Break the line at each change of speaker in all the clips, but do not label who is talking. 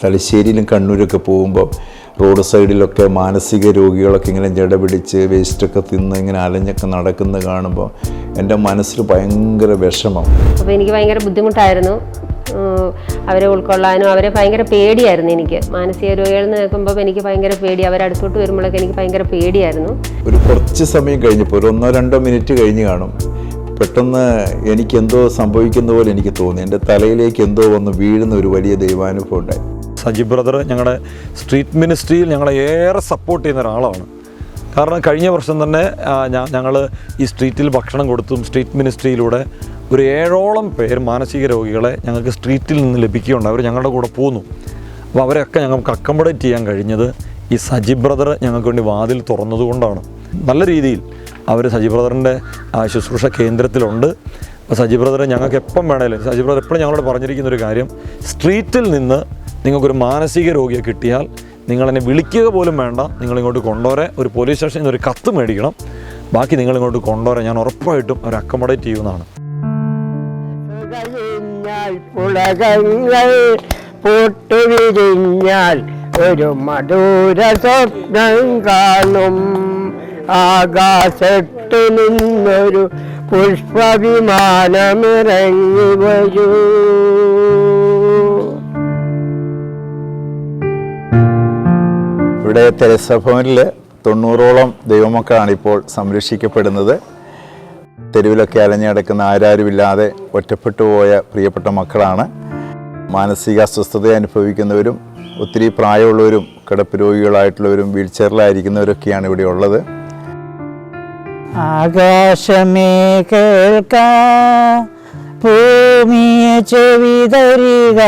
തലശ്ശേരിയിലും കണ്ണൂരൊക്കെ പോകുമ്പോൾ റോഡ് സൈഡിലൊക്കെ മാനസിക രോഗികളൊക്കെ ഇങ്ങനെ ജട പിടിച്ച് വേസ്റ്റൊക്കെ തിന്ന് ഇങ്ങനെ അലഞ്ഞൊക്കെ നടക്കുന്നത് കാണുമ്പോൾ എന്റെ മനസ്സിൽ ഭയങ്കര വിഷമം.
അപ്പോൾ എനിക്ക് ഭയങ്കര ബുദ്ധിമുട്ടായിരുന്നു. അവരെ ഉൾക്കൊള്ളാനും അവരെ ഭയങ്കര പേടിയായിരുന്നു എനിക്ക്. മാനസിക രോഗികൾ എന്ന് കേൾക്കുമ്പോൾ എനിക്ക് ഭയങ്കര പേടി. അവരടുത്തോട്ട് വരുമ്പോഴൊക്കെ എനിക്ക് ഭയങ്കര പേടിയായിരുന്നു.
ഒരു കുറച്ച് സമയം കഴിഞ്ഞപ്പോൾ ഒരു ഒന്നോ രണ്ടോ മിനിറ്റ് കഴിഞ്ഞ് കാണും. പെട്ടെന്ന് എനിക്ക് എന്തോ സംഭവിക്കുന്ന പോലെ എനിക്ക് തോന്നി. എന്റെ തലയിലേക്ക് എന്തോ വന്ന് വീഴുന്ന ഒരു വലിയ ദൈവാനുഭവം ഉണ്ടായി.
സജി ബ്രദർ ഞങ്ങളുടെ സ്ട്രീറ്റ് മിനിസ്ട്രിയിൽ ഞങ്ങളെ ഏറെ സപ്പോർട്ട് ചെയ്യുന്ന ഒരാളാണ്. കാരണം കഴിഞ്ഞ വർഷം തന്നെ ഞങ്ങൾ ഈ സ്ട്രീറ്റിൽ ഭക്ഷണം കൊടുത്തും സ്ട്രീറ്റ് മിനിസ്ട്രിയിലൂടെ ഒരു ഏഴോളം പേർ മാനസിക രോഗികളെ ഞങ്ങൾക്ക് സ്ട്രീറ്റിൽ നിന്ന് ലഭിക്കുകയുണ്ട് അവർ ഞങ്ങളുടെ കൂടെ പോന്നു. അപ്പോൾ അവരെയൊക്കെ ഞങ്ങൾക്ക് അക്കോമഡേറ്റ് ചെയ്യാൻ കഴിഞ്ഞത് ഈ സജി ബ്രദർ ഞങ്ങൾക്ക് വേണ്ടി വാതിൽ തുറന്നതുകൊണ്ടാണ് നല്ല രീതിയിൽ അവർ സജി ബ്രദറിന്റെ ശുശ്രൂഷ കേന്ദ്രത്തിലുണ്ട്. അപ്പോൾ സജി ബ്രദർ ഞങ്ങൾക്ക് എപ്പം വേണേലും സജി ബ്രദർ എപ്പോഴും ഞങ്ങളോട് പറഞ്ഞിരിക്കുന്ന ഒരു കാര്യം സ്ട്രീറ്റിൽ നിന്ന് നിങ്ങൾക്കൊരു മാനസിക രോഗിയെ കിട്ടിയാൽ നിങ്ങളെന്നെ വിളിക്കുക പോലും വേണ്ട. നിങ്ങളിങ്ങോട്ട് കൊണ്ടുവരെ ഒരു പോലീസ് സ്റ്റേഷനിൽ നിന്ന് ഒരു കത്ത് മേടിക്കണം. ബാക്കി നിങ്ങളിങ്ങോട്ട് കൊണ്ടുവരെ ഞാൻ ഉറപ്പായിട്ടും അവർ അക്കോമഡേറ്റ് ചെയ്യുന്നതാണ്.
ഒരു മധുര സ്വപ്നം കാണും. ആകാശത്തു നിന്നൊരു പുഷ്പവിമാനമിറങ്ങി വരൂ.
ഇവിടെ തെരസഭവനിൽ തൊണ്ണൂറോളം ദൈവമക്കളാണ് ഇപ്പോൾ സംരക്ഷിക്കപ്പെടുന്നത്. തെരുവിലൊക്കെ അലഞ്ഞടക്കുന്ന ആരാരുമില്ലാതെ ഒറ്റപ്പെട്ടു പോയ പ്രിയപ്പെട്ട മക്കളാണ്. മാനസിക അസ്വസ്ഥത അനുഭവിക്കുന്നവരും ഒത്തിരി പ്രായമുള്ളവരും കിടപ്പ് രോഗികളായിട്ടുള്ളവരും വീൽ ചെയറിലായിരിക്കുന്നവരൊക്കെയാണ് ഇവിടെ ഉള്ളത്.
ആകാശമേ കേൾക്ക ഭൂമിയെ ചെവി തരിക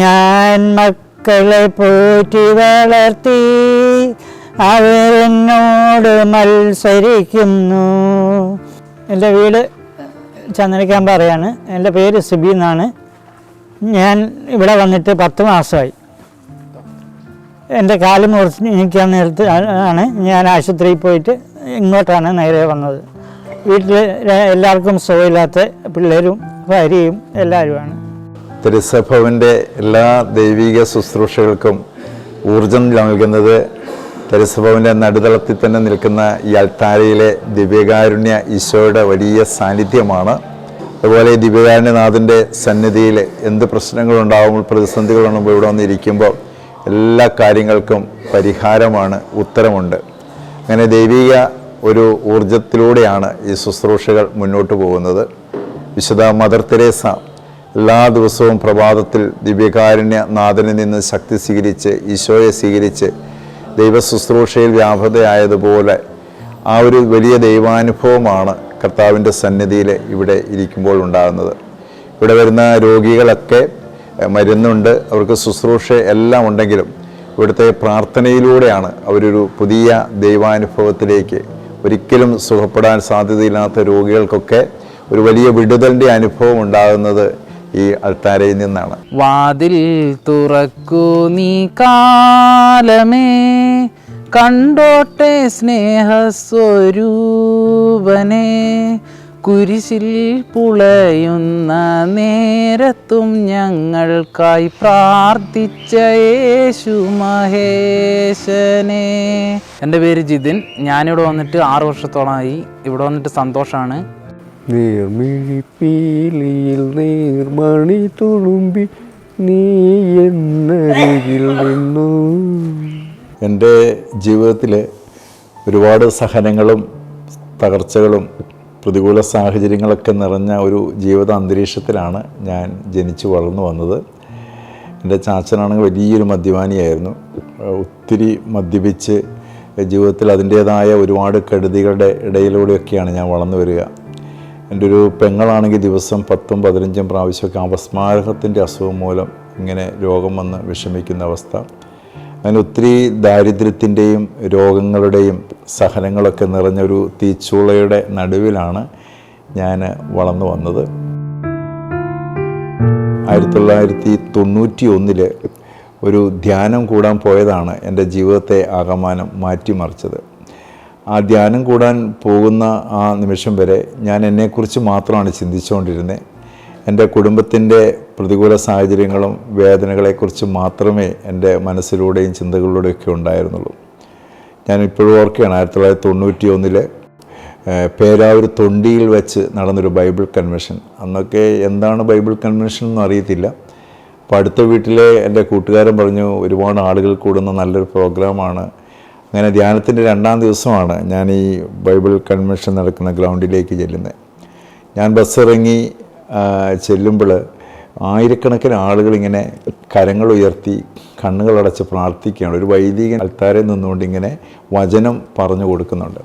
ഞാൻ മക്കളെ പോറ്റി വളർത്തി അവരെന്നോട് മത്സരിക്കുന്നു. എന്റെ വീട് ചന്ദനക്കാമ്പാറയാണ് എന്റെ പേര് സിബി എന്നാണ്. ഞാൻ ഇവിടെ വന്നിട്ട് പത്ത് മാസമായി. എന്റെ കാൽ മുറിച്ച് നിൽക്കാൻ നേരത്ത് ആണ് ഞാൻ ആശുപത്രിയിൽ പോയിട്ട് ഇങ്ങോട്ടാണ് നേരെ വന്നത്. വീട്ടിൽ എല്ലാവർക്കും സുഖമില്ലാത്ത പിള്ളേരും ഭാര്യയും എല്ലാവരുമാണ്.
തെരസഭവന്റെ എല്ലാ ദൈവിക ശുശ്രൂഷകൾക്കും ഊർജം നൽകുന്നത് തിരുസഭവന്റെ നടുതളത്തിൽ തന്നെ നിൽക്കുന്ന ഈ അൽത്താരയിലെ ദിവ്യകാരുണ്യ ഈശോയുടെ വലിയ സാന്നിധ്യമാണ്. അതുപോലെ ദിവ്യകാരുണ്യനാഥന്റെ സന്നിധിയിൽ എന്ത് പ്രശ്നങ്ങളുണ്ടാകുമ്പോൾ പ്രതിസന്ധികളുണ്ടാകുമ്പോൾ ഇവിടെ വന്നിരിക്കുമ്പോൾ എല്ലാ കാര്യങ്ങൾക്കും പരിഹാരമാണ് ഉത്തരമുണ്ട്. അങ്ങനെ ദൈവിക ഒരു ഊർജത്തിലൂടെയാണ് ഈ ശുശ്രൂഷകൾ മുന്നോട്ട് പോകുന്നത്. വിശുദ്ധ മദർ തെരേസ എല്ലാ ദിവസവും പ്രഭാതത്തിൽ ദിവ്യകാരുണ്യ നാഥനിൽ നിന്ന് ശക്തി സ്വീകരിച്ച് ഈശോയെ സ്വീകരിച്ച് ദൈവ ശുശ്രൂഷയിൽ വ്യാപൃതയായതുപോലെ ആ ഒരു വലിയ ദൈവാനുഭവമാണ് കർത്താവിന്റെ സന്നിധിയിൽ ഇവിടെ ഇരിക്കുമ്പോൾ ഉണ്ടാകുന്നത്. ഇവിടെ വരുന്ന രോഗികളൊക്കെ മരുന്നുണ്ട് അവർക്ക് ശുശ്രൂഷ എല്ലാം ഉണ്ടെങ്കിലും ഇവിടുത്തെ പ്രാർത്ഥനയിലൂടെയാണ് അവരൊരു പുതിയ ദൈവാനുഭവത്തിലേക്ക് ഒരിക്കലും സുഖപ്പെടാൻ സാധ്യതയില്ലാത്ത രോഗികൾക്കൊക്കെ ഒരു വലിയ വിടുതലിന്റെ അനുഭവം ഉണ്ടാകുന്നത് ഈ അൾത്താരയിൽ നിന്നാണ്.
വാതിൽ തുറക്കൂ നീ കാലമേ കണ്ടോട്ടെ സ്നേഹസ്വരൂപനെ. കുരിശിൽ പുളയുന്ന നേരത്തും ഞങ്ങൾക്കായി പ്രാർത്ഥിച്ച യേശു മഹേശനെ. എന്റെ പേര് ജിതിൻ. ഞാനിവിടെ വന്നിട്ട് ആറു വർഷത്തോളമായി. ഇവിടെ വന്നിട്ട് സന്തോഷമാണ്
നീർമിഴിപ്പീലിയിൽ നീർമണി തുളുമ്പി നീ എന്നരികിൽ നിന്നു.
എന്റെ ജീവിതത്തിൽ ഒരുപാട് സഹനങ്ങളും തകർച്ചകളും പ്രതികൂല സാഹചര്യങ്ങളൊക്കെ നിറഞ്ഞ ഒരു ജീവിത അന്തരീക്ഷത്തിലാണ് ഞാൻ ജനിച്ചു വളർന്നു വന്നത്. എന്റെ ചാച്ചനാണെങ്കിൽ വലിയൊരു മദ്യപാനിയായിരുന്നു. ഒത്തിരി മദ്യപിച്ച് ജീവിതത്തിൽ അതിന്റേതായ ഒരുപാട് കെടുതികളുടെ ഇടയിലൂടെയൊക്കെയാണ് ഞാൻ വളർന്നു വരിക. എന്റെ ഒരു പെങ്ങളാണെങ്കിൽ ദിവസം പത്തും പതിനഞ്ചും പ്രാവശ്യമൊക്കെ അപസ്മാരകത്തിന്റെ അസുഖം മൂലം ഇങ്ങനെ രോഗം വന്ന് വിഷമിക്കുന്ന അവസ്ഥ. അങ്ങനെ ഒത്തിരി ദാരിദ്ര്യത്തിന്റെയും രോഗങ്ങളുടെയും സഹനങ്ങളൊക്കെ നിറഞ്ഞൊരു തീച്ചൂളയുടെ നടുവിലാണ് ഞാൻ വളർന്നു വന്നത്. ആയിരത്തി തൊള്ളായിരത്തി തൊണ്ണൂറ്റി ഒന്നിൽ ഒരു ധ്യാനം കൂടാൻ പോയതാണ് എന്റെ ജീവിതത്തെ ആകമാനം മാറ്റിമറിച്ചത്. ആ ധ്യാനം കൂടാൻ പോകുന്ന ആ നിമിഷം വരെ ഞാൻ എന്നെക്കുറിച്ച് മാത്രമാണ് ചിന്തിച്ചുകൊണ്ടിരുന്നത്. എന്റെ കുടുംബത്തിന്റെ പ്രതികൂല സാഹചര്യങ്ങളും വേദനകളെക്കുറിച്ച് മാത്രമേ എന്റെ മനസ്സിലൂടെയും ചിന്തകളിലൂടെയൊക്കെ ഉണ്ടായിരുന്നുള്ളൂ. ഞാൻ ഇപ്പോഴും ഓർക്കുകയാണ് ആയിരത്തി തൊള്ളായിരത്തി തൊണ്ണൂറ്റി ഒന്നിലെ പേരാവൂർ തൊണ്ടിയിൽ വെച്ച് നടന്നൊരു ബൈബിൾ കൺവെൻഷൻ. അന്നൊക്കെ എന്താണ് ബൈബിൾ കൺവെൻഷൻ എന്നും അറിയത്തില്ല. അപ്പോൾ അടുത്ത വീട്ടിലെ എന്റെ കൂട്ടുകാരൻ പറഞ്ഞു ഒരുപാട് ആളുകൾ കൂടുന്ന നല്ലൊരു പ്രോഗ്രാമാണ് അങ്ങനെ ധ്യാനത്തിന്റെ രണ്ടാം ദിവസമാണ് ഞാൻ ഈ ബൈബിൾ കൺവെൻഷൻ നടക്കുന്ന ഗ്രൗണ്ടിലേക്ക് ചെല്ലുന്നത്. ഞാൻ ബസ് ഇറങ്ങി ചെല്ലുമ്പോൾ ആയിരക്കണക്കിന് ആളുകൾ ഇങ്ങനെ കരങ്ങൾ ഉയർത്തി കണ്ണുകളടച്ച് പ്രാർത്ഥിക്കുകയാണ്. ഒരു വൈദികൻ അൽത്താരെ നിന്നുകൊണ്ട് ഇങ്ങനെ വചനം പറഞ്ഞു കൊടുക്കുന്നുണ്ട്.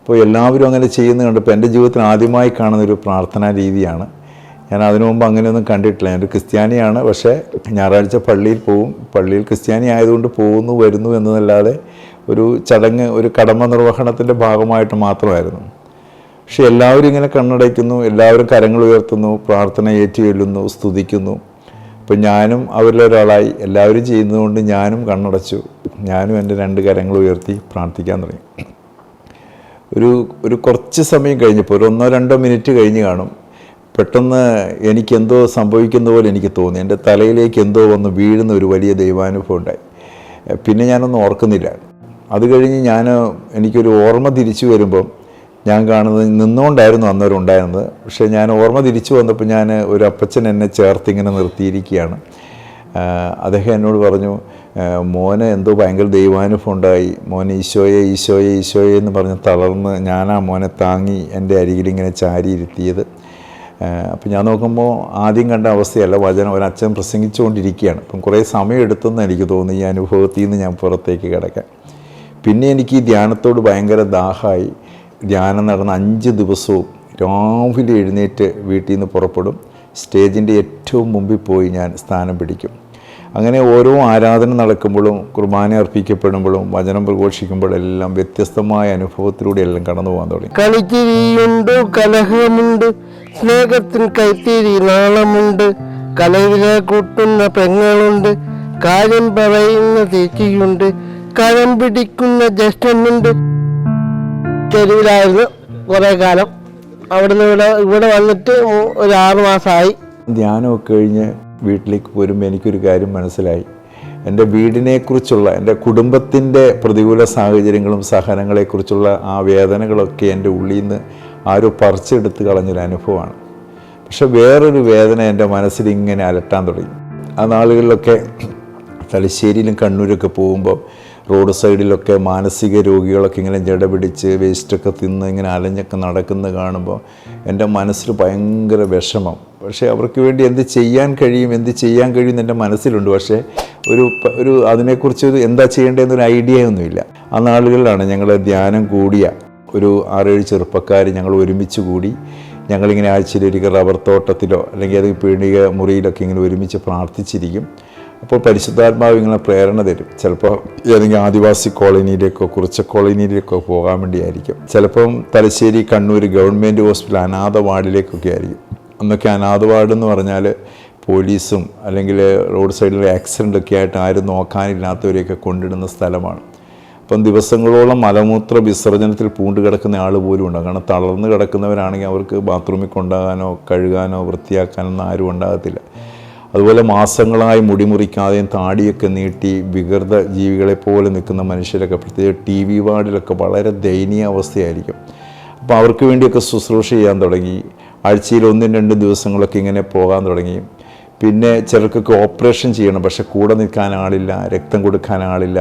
അപ്പോൾ എല്ലാവരും അങ്ങനെ ചെയ്യുന്നത് കണ്ടപ്പോൾ എന്റെ ജീവിതത്തിൽ ആദ്യമായി കാണുന്നൊരു പ്രാർത്ഥനാ രീതിയാണ്. ഞാൻ അതിനു മുമ്പ് അങ്ങനെയൊന്നും കണ്ടിട്ടില്ല. ഞാനൊരു ക്രിസ്ത്യാനിയാണ് പക്ഷേ ഞായറാഴ്ച പള്ളിയിൽ പോവും. പള്ളിയിൽ ക്രിസ്ത്യാനി ആയതുകൊണ്ട് പോകുന്നു വരുന്നു എന്നതല്ലാതെ ഒരു ചടങ്ങ് ഒരു കടമ നിർവഹണത്തിന്റെ ഭാഗമായിട്ട് മാത്രമായിരുന്നു. പക്ഷെ എല്ലാവരും ഇങ്ങനെ കണ്ണടയ്ക്കുന്നു എല്ലാവരും കരങ്ങൾ ഉയർത്തുന്നു പ്രാർത്ഥന ഏറ്റുചൊല്ലുന്നു സ്തുതിക്കുന്നു. അപ്പം ഞാനും അവരിലൊരാളായി എല്ലാവരും ചെയ്യുന്നതുകൊണ്ട് ഞാനും കണ്ണടച്ചു. ഞാനും എന്റെ രണ്ട് കരങ്ങൾ ഉയർത്തി പ്രാർത്ഥിക്കാൻ തുടങ്ങി. ഒരു ഒരു കുറച്ച് സമയം കഴിഞ്ഞപ്പോൾ ഒരു ഒന്നോ രണ്ടോ മിനിറ്റ് കഴിഞ്ഞ് കാണും. പെട്ടെന്ന് എനിക്കെന്തോ സംഭവിക്കുന്ന പോലെ എനിക്ക് തോന്നി. എന്റെ തലയിലേക്ക് എന്തോ വന്ന് വീഴുന്ന ഒരു വലിയ ദൈവാനുഭവം ഉണ്ടായി. പിന്നെ ഞാനൊന്നും ഓർക്കുന്നില്ല. അത് കഴിഞ്ഞ് ഞാൻ എനിക്കൊരു ഓർമ്മ തിരിച്ചു വരുമ്പം ഞാൻ കാണുന്നത് നിന്നുകൊണ്ടായിരുന്നു അന്നേരം ഉണ്ടായിരുന്നത് പക്ഷേ ഞാൻ ഓർമ്മ തിരിച്ചു വന്നപ്പോൾ ഞാൻ ഒരു അപ്പച്ചൻ എന്നെ ചേർത്ത് ഇങ്ങനെ നിർത്തിയിരിക്കുകയാണ് അദ്ദേഹം എന്നോട് പറഞ്ഞു മോന് എന്തോ ഭയങ്കര ദൈവാനുഭവം ഉണ്ടായി മോൻ ഈശോയെ ഈശോയെ ഈശോയെ എന്ന് പറഞ്ഞ് തളർന്ന് ഞാനാ മോനെ താങ്ങി എന്റെ അരികിൽ ഇങ്ങനെ ചാരിയിരുത്തിയത് അപ്പം ഞാൻ നോക്കുമ്പോൾ ആദ്യം കണ്ട അവസ്ഥയല്ല വചനം ഒരച്ഛൻ പ്രസംഗിച്ചുകൊണ്ടിരിക്കുകയാണ്. അപ്പം കുറേ സമയം എടുത്തെന്ന് എനിക്ക് തോന്നി ഈ അനുഭവത്തിൽ നിന്ന് ഞാൻ പുറത്തേക്ക് കിടക്കാൻ. പിന്നെ എനിക്ക് ഈ ധ്യാനത്തോട് ഭയങ്കര ദാഹമായി. ധ്യാനം നടന്ന അഞ്ച് ദിവസവും രാവിലെ എഴുന്നേറ്റ് വീട്ടിൽ നിന്ന് പുറപ്പെടും. സ്റ്റേജിന്റെ ഏറ്റവും മുമ്പിൽ പോയി ഞാൻ സ്ഥാനം പിടിക്കും. അങ്ങനെ ഓരോ ആരാധന നടക്കുമ്പോഴും കുർബാന അർപ്പിക്കപ്പെടുമ്പോഴും വചനം പ്രഘോഷിക്കുമ്പോഴെല്ലാം വ്യത്യസ്തമായ അനുഭവത്തിലൂടെ എല്ലാം കടന്നു പോകാൻ തുടങ്ങി.
കളിച്ചിരിയുണ്ട് കലഹമുണ്ട് സ്നേഹത്തിന് കൈത്തിരി നാളമുണ്ട് കലവിലെ കൂട്ടുന്ന പെങ്ങളുണ്ട് കാര്യം പറയുന്ന ചേച്ചിയുണ്ട് കരം പിടിക്കുന്ന ജ്യേഷ്ഠനുണ്ട് തെരുവിലായിരുന്നു കുറേ കാലം. അവിടുന്ന് ഇവിടെ ഇവിടെ വന്നിട്ട് ഒരു ആറ് മാസമായി
ധ്യാനമൊക്കെ കഴിഞ്ഞ് വീട്ടിലേക്ക് പോരുമ്പോൾ എനിക്കൊരു കാര്യം മനസ്സിലായി. എന്റെ വീടിനെക്കുറിച്ചുള്ള എന്റെ കുടുംബത്തിന്റെ പ്രതികൂല സാഹചര്യങ്ങളും സഹനങ്ങളെക്കുറിച്ചുള്ള ആ വേദനകളൊക്കെ എന്റെ ഉള്ളിൽ നിന്ന് ആരോ പറിച്ചെടുത്ത് കളഞ്ഞൊരു അനുഭവമാണ്. പക്ഷെ വേറൊരു വേദന എന്റെ മനസ്സിൽ ഇങ്ങനെ അലട്ടാൻ തുടങ്ങി. ആ നാളുകളിലൊക്കെ തലശ്ശേരിയിലും കണ്ണൂരൊക്കെ പോകുമ്പോൾ റോഡ് സൈഡിലൊക്കെ മാനസിക രോഗികളൊക്കെ ഇങ്ങനെ ജട പിടിച്ച് വേസ്റ്റൊക്കെ തിന്ന് ഇങ്ങനെ അലഞ്ഞൊക്കെ നടക്കുന്നത് കാണുമ്പോൾ എന്റെ മനസ്സിൽ ഭയങ്കര വിഷമം. പക്ഷേ അവർക്ക് വേണ്ടി എന്ത് ചെയ്യാൻ കഴിയും എന്ത് ചെയ്യാൻ കഴിയും എന്റെ മനസ്സിലുണ്ട്. പക്ഷേ ഒരു ഒരു അതിനെക്കുറിച്ച് ഒരു എന്താ ചെയ്യേണ്ടതെന്നൊരു ഐഡിയ ഒന്നുമില്ല. ആ നാളുകളിലാണ് ഞങ്ങൾ ധ്യാനം കൂടിയ ഒരു ആറേഴ് ചെറുപ്പക്കാർ ഞങ്ങൾ ഒരുമിച്ച് കൂടി ഞങ്ങളിങ്ങനെ ആഴ്ചയിലൊരിക്കൽ റബ്ബർ തോട്ടത്തിലോ അല്ലെങ്കിൽ അത് പീണിക മുറിയിലൊക്കെ ഇങ്ങനെ ഒരുമിച്ച് പ്രാർത്ഥിച്ചിരിക്കും. അപ്പോൾ പരിശുദ്ധാത്മാവ് ഇങ്ങനെ പ്രേരണ തരും. ചിലപ്പോൾ ഏതെങ്കിലും ആദിവാസി കോളനിയിലേക്കോ കുറച്ച കോളനിയിലേക്കോ പോകാൻ വേണ്ടിയായിരിക്കും. ചിലപ്പം തലശ്ശേരി കണ്ണൂർ ഗവൺമെന്റ് ഹോസ്പിറ്റൽ അനാഥ വാർഡിലേക്കൊക്കെ ആയിരിക്കും. അന്നൊക്കെ അനാഥ വാർഡ് എന്ന് പറഞ്ഞാൽ പോലീസും അല്ലെങ്കിൽ റോഡ് സൈഡിലെ ആക്സിഡന്റ് ഒക്കെ ആയിട്ട് ആരും നോക്കാനില്ലാത്തവരെയൊക്കെ കൊണ്ടിടുന്ന സ്ഥലമാണ്. അപ്പം ദിവസങ്ങളോളം മലമൂത്ര വിസർജനത്തിൽ പൂണ്ട് കിടക്കുന്ന ആൾ പോലും ഉണ്ടാകും. കാരണം തളർന്ന് കിടക്കുന്നവരാണെങ്കിൽ അവർക്ക് ബാത്റൂമിൽ കൊണ്ടാകാനോ കഴുകാനോ വൃത്തിയാക്കാനോ ഒന്നും ആരും ഉണ്ടാകത്തില്ല. അതുപോലെ മാസങ്ങളായി മുടിമുറിക്കാതെയും താടിയൊക്കെ നീട്ടി വികൃത ജീവികളെ പോലെ നിൽക്കുന്ന മനുഷ്യരൊക്കെ പ്രത്യേകിച്ച് ടി വി വാർഡിലൊക്കെ വളരെ ദയനീയ അവസ്ഥയായിരിക്കും. അപ്പോൾ അവർക്ക് വേണ്ടിയൊക്കെ ശുശ്രൂഷ ചെയ്യാൻ തുടങ്ങി. ആഴ്ചയിൽ ഒന്നും രണ്ടും ദിവസങ്ങളൊക്കെ ഇങ്ങനെ പോകാൻ തുടങ്ങി. പിന്നെ ചിലർക്കൊക്കെ ഓപ്പറേഷൻ ചെയ്യണം പക്ഷെ കൂടെ നിൽക്കാൻ ആളില്ല രക്തം കൊടുക്കാൻ ആളില്ല.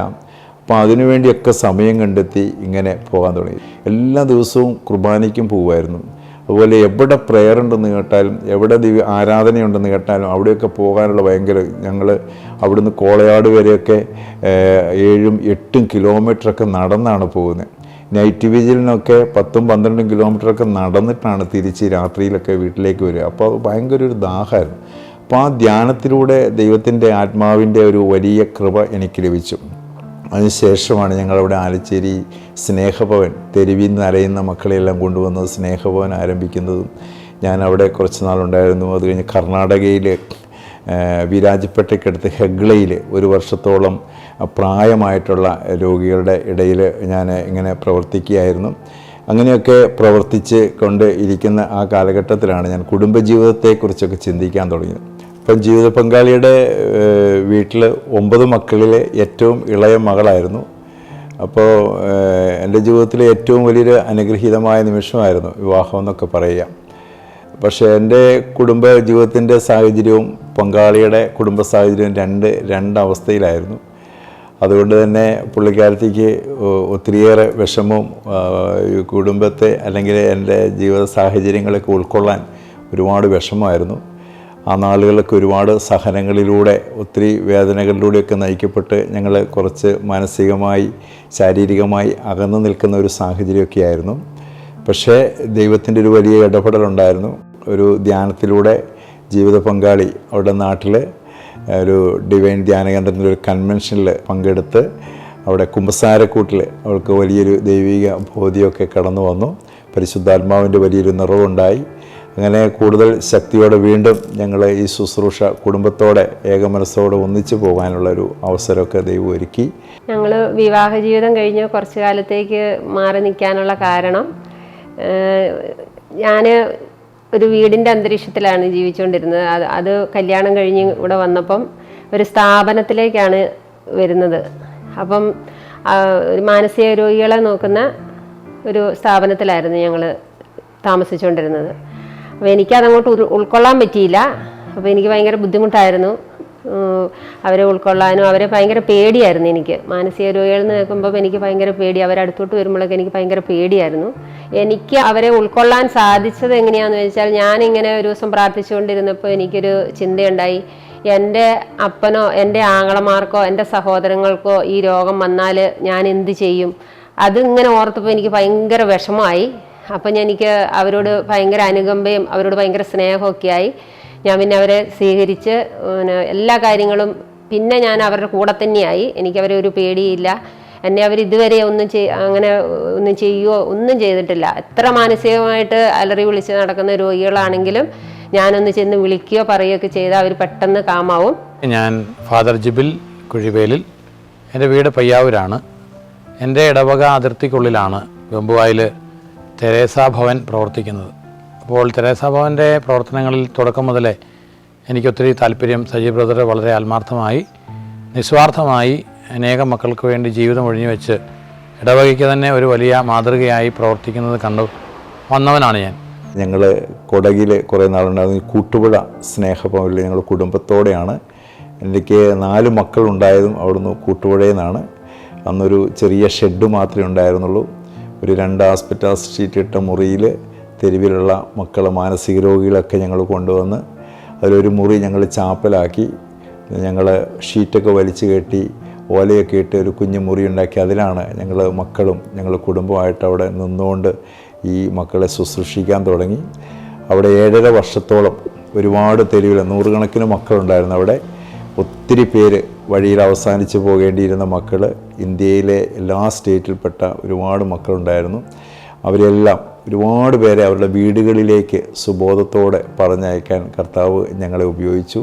അപ്പോൾ അതിനുവേണ്ടിയൊക്കെ സമയം കണ്ടെത്തി ഇങ്ങനെ പോകാൻ തുടങ്ങി. എല്ലാ ദിവസവും കുർബാനയ്ക്കും പോകുമായിരുന്നു അതുപോലെ എവിടെ പ്രെയർ ഉണ്ടെന്ന് കേട്ടാലും എവിടെ ദിവ്യ ആരാധനയുണ്ടെന്ന് കേട്ടാലും അവിടെയൊക്കെ പോകാനുള്ള ഭയങ്കര ഞങ്ങൾ അവിടുന്ന് കോളയാട് വരെയൊക്കെ ഏഴും എട്ടും കിലോമീറ്ററൊക്കെ നടന്നാണ് പോകുന്നത്. നൈറ്റ് വിജിലിനൊക്കെ പത്തും പന്ത്രണ്ടും കിലോമീറ്ററൊക്കെ നടന്നിട്ടാണ് തിരിച്ച് രാത്രിയിലൊക്കെ വീട്ടിലേക്ക് വരിക. അപ്പോൾ അത് ഭയങ്കര ഒരു ദാഹമായിരുന്നു. അപ്പോൾ ആ ധ്യാനത്തിലൂടെ ദൈവത്തിന്റെ ആത്മാവിന്റെ ഒരു വലിയ കൃപ എനിക്ക് ലഭിച്ചു. അതിനുശേഷമാണ് ഞങ്ങളവിടെ ആലച്ചേരി സ്നേഹഭവൻ തെരുവിൽ നിന്ന് അലയുന്ന മക്കളെയെല്ലാം കൊണ്ടുവന്ന് സ്നേഹഭവൻ ആരംഭിക്കുന്നതും ഞാൻ അവിടെ കുറച്ച് നാളുണ്ടായിരുന്നു. അത് കഴിഞ്ഞ് കർണാടകയിൽ വിരാജപ്പെട്ടയ്ക്കടുത്ത് ഹെഗ്ലയിൽ ഒരു വർഷത്തോളം പ്രായമായിട്ടുള്ള രോഗികളുടെ ഇടയിൽ ഞാൻ ഇങ്ങനെ പ്രവർത്തിക്കുകയായിരുന്നു. അങ്ങനെയൊക്കെ പ്രവർത്തിച്ച് കൊണ്ട് ഇരിക്കുന്ന ആ കാലഘട്ടത്തിലാണ് ഞാൻ കുടുംബജീവിതത്തെക്കുറിച്ചൊക്കെ ചിന്തിക്കാൻ തുടങ്ങിയത്. ഇപ്പം ജീവിത പങ്കാളിയുടെ വീട്ടിൽ ഒമ്പത് മക്കളിലെ ഏറ്റവും ഇളയ മകളായിരുന്നു. അപ്പോൾ എന്റെ ജീവിതത്തിലെ ഏറ്റവും വലിയൊരു അനുഗ്രഹീതമായ നിമിഷമായിരുന്നു വിവാഹം എന്നൊക്കെ പറയുക. പക്ഷേ എന്റെ കുടുംബ ജീവിതത്തിന്റെ സാഹചര്യവും പങ്കാളിയുടെ കുടുംബ സാഹചര്യവും രണ്ട് രണ്ടവസ്ഥയിലായിരുന്നു അതുകൊണ്ട് തന്നെ പുള്ളിക്കാരത്തേക്ക് ഒ- ഒത്തിരിയേറെ വിഷമവും കുടുംബത്തെ അല്ലെങ്കിൽ എന്റെ ജീവിത സാഹചര്യങ്ങളൊക്കെ ഉൾക്കൊള്ളാൻ ഒരുപാട് വിഷമമായിരുന്നു. ആ നാളുകളിലൊക്കെ ഒരുപാട് സഹനങ്ങളിലൂടെ ഒത്തിരി വേദനകളിലൂടെയൊക്കെ നയിക്കപ്പെട്ട് ഞങ്ങൾ കുറച്ച് മാനസികമായി ശാരീരികമായി അകന്നു നിൽക്കുന്ന ഒരു സാഹചര്യമൊക്കെ ആയിരുന്നു പക്ഷേ ദൈവത്തിന്റെ ഒരു വലിയ ഇടപെടലുണ്ടായിരുന്നു. ഒരു ധ്യാനത്തിലൂടെ ജീവിത പങ്കാളി അവിടെ നാട്ടിൽ ഒരു ഡിവൈൻ ധ്യാന കേന്ദ്രത്തിന്റെ ഒരു കൺവെൻഷനിൽ പങ്കെടുത്ത് അവിടെ കുമ്പസാരക്കൂട്ടിൽ അവൾക്ക് വലിയൊരു ദൈവിക ബോധ്യമൊക്കെ കടന്നു വന്നു. പരിശുദ്ധാത്മാവിന്റെ വലിയൊരു നിറവുണ്ടായി. അങ്ങനെ കൂടുതൽ ശക്തിയോടെ വീണ്ടും ഞങ്ങൾ ഈ ശുശ്രൂഷ കുടുംബത്തോടെ ഏകമനസ്സോടെ ഒന്നിച്ചു പോകാനുള്ള ഒരു അവസരമൊക്കെ ദൈവം ഒരുക്കി.
ഞങ്ങൾ വിവാഹ ജീവിതം കഴിഞ്ഞ് കുറച്ച് കാലത്തേക്ക് മാറി നിൽക്കാനുള്ള കാരണം ഞാൻ ഒരു വീടിന്റെ അന്തരീക്ഷത്തിലാണ് ജീവിച്ചുകൊണ്ടിരുന്നത്. അത് അത് കല്യാണം കഴിഞ്ഞ് ഇവിടെ വന്നപ്പം ഒരു സ്ഥാപനത്തിലേക്കാണ് വരുന്നത്. അപ്പം മാനസിക രോഗികളെ നോക്കുന്ന ഒരു സ്ഥാപനത്തിലായിരുന്നു ഞങ്ങൾ താമസിച്ചുകൊണ്ടിരുന്നത്. അപ്പോൾ എനിക്കതങ്ങോട്ട് ഉൾ- ഉൾക്കൊള്ളാൻ പറ്റിയില്ല. അപ്പോൾ എനിക്ക് ഭയങ്കര ബുദ്ധിമുട്ടായിരുന്നു. അവരെ ഉൾക്കൊള്ളാനും അവരെ ഭയങ്കര പേടിയായിരുന്നു എനിക്ക്. മാനസിക രോഗികൾ എന്ന് കേൾക്കുമ്പോൾ എനിക്ക് ഭയങ്കര പേടി. അവരടുത്തോട്ട് വരുമ്പോഴൊക്കെ എനിക്ക് ഭയങ്കര പേടിയായിരുന്നു. എനിക്ക് അവരെ ഉൾക്കൊള്ളാൻ സാധിച്ചത് എങ്ങനെയാണെന്ന് വെച്ചാൽ ഞാനിങ്ങനെ ഒരു ദിവസം പ്രാർത്ഥിച്ചുകൊണ്ടിരുന്നപ്പോൾ എനിക്കൊരു ചിന്തയുണ്ടായി. എന്റെ അപ്പനോ എന്റെ ആങ്ങളമാർക്കോ എന്റെ സഹോദരങ്ങൾക്കോ ഈ രോഗം വന്നാൽ ഞാൻ എന്ത് ചെയ്യും? അതിങ്ങനെ ഓർത്തപ്പോൾ എനിക്ക് ഭയങ്കര വിഷമമായി. അപ്പം എനിക്ക് അവരോട് ഭയങ്കര അനുകമ്പയും അവരോട് ഭയങ്കര സ്നേഹമൊക്കെ ആയി ഞാൻ പിന്നെ അവരെ സ്വീകരിച്ച് പിന്നെ എല്ലാ കാര്യങ്ങളും പിന്നെ ഞാൻ അവരുടെ കൂടെ തന്നെയായി. എനിക്കവരെ ഒരു പേടിയില്ല. എന്നെ അവർ ഇതുവരെ ഒന്നും ചെയ് അങ്ങനെ ഒന്നും ചെയ്യുകയോ ഒന്നും ചെയ്തിട്ടില്ല. എത്ര മാനസികമായിട്ട് അലറി വിളിച്ച് നടക്കുന്ന രോഗികളാണെങ്കിലും ഞാനൊന്ന് ചെന്ന് വിളിക്കുകയോ പറയുകയൊക്കെ ചെയ്താൽ അവർ പെട്ടെന്ന് കാമാവും.
ഞാൻ ഫാദർ ജിബിൽ കുഴിവേലിൽ എന്റെ വീട് പയ്യാവൂരാണ്. എന്റെ ഇടവക അതിർത്തിക്കുള്ളിലാണ്. വെമ്പുവായിൽ തെരേസാ ഭവൻ പ്രവർത്തിക്കുന്നത്. അപ്പോൾ തെരേസാ ഭവന്റെ പ്രവർത്തനങ്ങളിൽ തുടക്കം മുതലേ എനിക്കൊത്തിരി താല്പര്യം സജീവ് ബ്രദർ വളരെ ആത്മാർത്ഥമായി നിസ്വാർത്ഥമായി അനേകം മക്കൾക്ക് വേണ്ടി ജീവിതം ഒഴിഞ്ഞു വെച്ച് ഇടവകയ്ക്ക് തന്നെ ഒരു വലിയ മാതൃകയായി പ്രവർത്തിക്കുന്നത് കണ്ടു വന്നവനാണ് ഞാൻ.
ഞങ്ങൾ കൊടകിൽ കുറേ നാളുണ്ടായിരുന്നു. കൂട്ടുപുഴ സ്നേഹഭവനിൽ ഞങ്ങൾ കുടുംബത്തോടെയാണ്. എനിക്ക് നാല് മക്കളുണ്ടായതും അവിടുന്ന് കൂട്ടുപുഴയിൽ നിന്നാണ്. അന്നൊരു ചെറിയ ഷെഡ് മാത്രമേ ഉണ്ടായിരുന്നുള്ളൂ. ഒരു രണ്ട് ആസ്പെറ്റാസ് ഷീറ്റ് ഇട്ട മുറിയിൽ തെരുവിലുള്ള മക്കൾ മാനസിക രോഗികളൊക്കെ ഞങ്ങൾ കൊണ്ടുവന്ന് അതിലൊരു മുറി ഞങ്ങൾ ചാപ്പലാക്കി. ഞങ്ങൾ ഷീറ്റൊക്കെ വലിച്ചു കെട്ടി ഓലയൊക്കെ ഇട്ട് ഒരു കുഞ്ഞു മുറി ഉണ്ടാക്കി. അതിലാണ് ഞങ്ങൾ മക്കളും ഞങ്ങൾ കുടുംബമായിട്ട് അവിടെ നിന്നുകൊണ്ട് ഈ മക്കളെ ശുശ്രൂഷിക്കാൻ തുടങ്ങി. അവിടെ ഏഴര വർഷത്തോളം ഒരുപാട് തെരുവിൽ നൂറുകണക്കിന് മക്കളുണ്ടായിരുന്നു അവിടെ. ഒത്തിരി പേര് വഴിയിൽ അവസാനിച്ച് പോകേണ്ടിയിരുന്ന മക്കൾ ഇന്ത്യയിലെ എല്ലാ സ്റ്റേറ്റിൽപ്പെട്ട ഒരുപാട് മക്കളുണ്ടായിരുന്നു. അവരെല്ലാം ഒരുപാട് പേരെ അവരുടെ വീടുകളിലേക്ക് സുബോധത്തോടെ പറഞ്ഞയക്കാൻ കർത്താവ് ഞങ്ങളെ ഉപയോഗിച്ചു.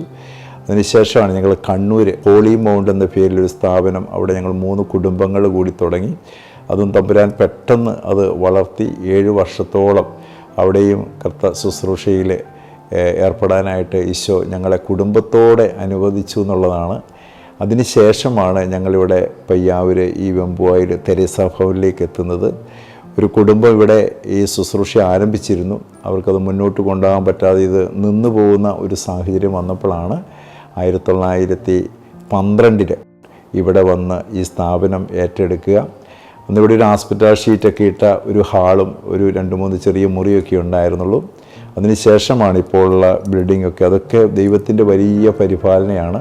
അതിനുശേഷമാണ് ഞങ്ങൾ കണ്ണൂർ ഹോളി മൗണ്ട് എന്ന പേരിലൊരു സ്ഥാപനം അവിടെ ഞങ്ങൾ മൂന്ന് കുടുംബങ്ങൾ കൂടി തുടങ്ങി. അതും തമ്പുരാൻ പെട്ടെന്ന് അത് വളർത്തി ഏഴ് വർഷത്തോളം അവിടെയും കർത്ത ശുശ്രൂഷയിൽ ഏഹ്, ഏർപ്പെടാനായിട്ട് ഈശോ ഞങ്ങളെ കുടുംബത്തോടെ അനുവദിച്ചു എന്നുള്ളതാണ്. അതിനുശേഷമാണ് ഞങ്ങളിവിടെ പയ്യാവൂർ ഈ വെമ്പുവായിൽ തെരേസ ഭവനിലേക്ക് എത്തുന്നത്. ഒരു കുടുംബം ഇവിടെ ഈ ശുശ്രൂഷ ആരംഭിച്ചിരുന്നു. അവർക്കത് മുന്നോട്ട് കൊണ്ടുപോകാൻ പറ്റാതെ ഇത് നിന്നു പോകുന്ന ഒരു സാഹചര്യം വന്നപ്പോഴാണ് ആയിരത്തി തൊള്ളായിരത്തി പന്ത്രണ്ടിൽ ഇവിടെ വന്ന് ഈ സ്ഥാപനം ഏറ്റെടുക്കുക. അന്ന് ഇവിടെ ഒരു ഹോസ്പിറ്റൽ ഷീറ്റൊക്കെ ഇട്ട ഒരു ഹാളും ഒരു രണ്ട് മൂന്ന് ചെറിയ മുറിയൊക്കെ ഉണ്ടായിരുന്നുള്ളൂ. അതിനുശേഷമാണ് ഇപ്പോൾ ഉള്ള ബിൽഡിംഗ് ഒക്കെ. അതൊക്കെ ദൈവത്തിന്റെ വലിയ പരിപാലനയാണ്.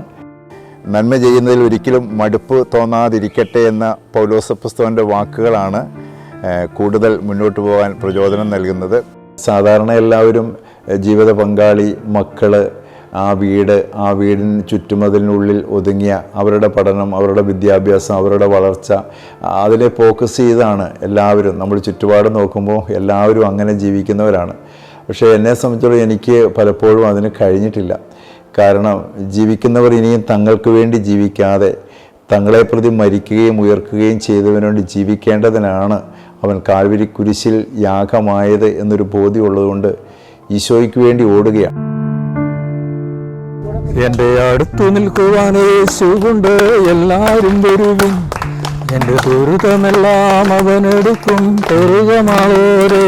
നന്മ ചെയ്യുന്നതിൽ ഒരിക്കലും മടുപ്പ് തോന്നാതിരിക്കട്ടെ എന്ന പൗലോസ പുസ്തകന്റെ വാക്കുകളാണ് കൂടുതൽ മുന്നോട്ട് പോകാൻ പ്രചോദനം നൽകുന്നത്. സാധാരണ എല്ലാവരും ജീവിത പങ്കാളി മക്കൾ ആ വീട് ആ വീടിന് ചുറ്റുമതിലിനുള്ളിൽ ഒതുങ്ങിയ അവരുടെ പഠനം അവരുടെ വിദ്യാഭ്യാസം അവരുടെ വളർച്ച അതിനെ ഫോക്കസ് ചെയ്താണ് എല്ലാവരും. നമ്മൾ ചുറ്റുപാട് നോക്കുമ്പോൾ എല്ലാവരും അങ്ങനെ ജീവിക്കുന്നവരാണ്. പക്ഷേ എന്നെ സംബന്ധിച്ചിടത്തോളം എനിക്ക് പലപ്പോഴും അതിന് കഴിഞ്ഞിട്ടില്ല. കാരണം ജീവിക്കുന്നവർ ഇനിയും തങ്ങൾക്ക് വേണ്ടി ജീവിക്കാതെ തങ്ങളെ പ്രതി മരിക്കുകയും ഉയർക്കുകയും ചെയ്തവനോട് ജീവിക്കേണ്ടതിനാണ് അവൻ കാൽവരി കുരിശിൽ യാഗമായത് എന്നൊരു ബോധ്യമുള്ളതുകൊണ്ട് ഈശോയ്ക്ക് വേണ്ടി ഓടുകയാണ്.
എന്റെ അടുത്തു നിൽക്കുവാൻ എല്ലാവരും വരുവിൻ എന്റെ ദുരിതമെല്ലാം അവനെടുക്കും പെരുകമാളോരെ.